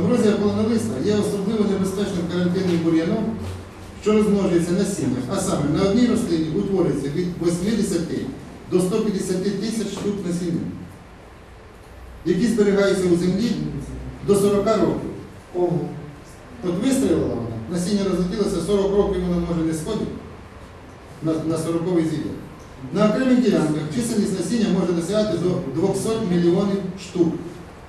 Амброзія полонолиста є особливо небезпечним карантинним бур'яном, що розмножується на сім'ях, а саме на одній рослині утворюється від 80 до 150 тисяч штук насіння, які зберігаються у землі до 40 років. От вистрілила вона, насіння розлетілося 40 років, воно може не сходить на, на 40-й зілля. На окремих ділянках чисельність насіння може досягати до 200 мільйонів штук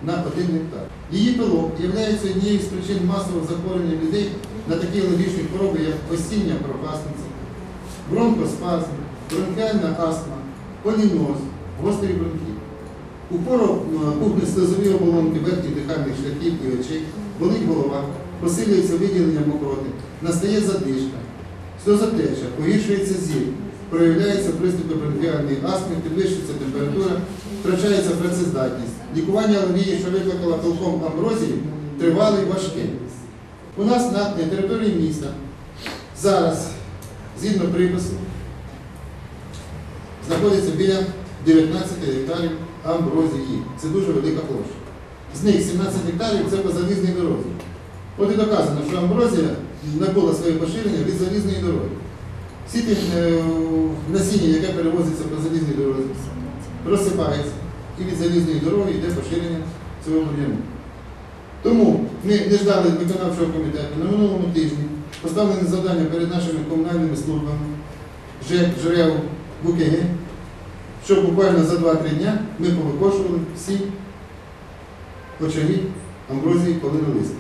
на 1 гектар. Її пилок є однією з причин масового захворювання людей на такі алергічні хвороби, як осіння профасниця, бронхоспазм, бронхіальна астма, поліноз, гострий бронхіт. У пору е, слизові оболонки верхніх дихальних шляхів і очей, болить голова, посилюється виділення мокроти, настає задишка, сльозотеча, погіршується зір, проявляються приступи бронхіальної астми, підвищується температура, втрачається працездатність. Лікування алергії, що викликала толком амброзії, тривале важке. У нас на території міста зараз, згідно припису, знаходиться біля 19 гектарів амброзії. Це дуже велика площа. З них 17 гектарів це по залізній дорозі. От і доказано, що амброзія набула своє поширення від залізної дороги. Всі ті е, насіння, яке перевозиться по розсипається і від залізної дороги йде поширення цього бур'яну. Тому ми не ждали виконавчого комітету на минулому тижні поставлені завдання перед нашими комунальними службами ЖЕК, ЖРЕВ, ВУКГ, щоб буквально за 2-3 дня ми повикошували всі очаги амброзії полинолисти.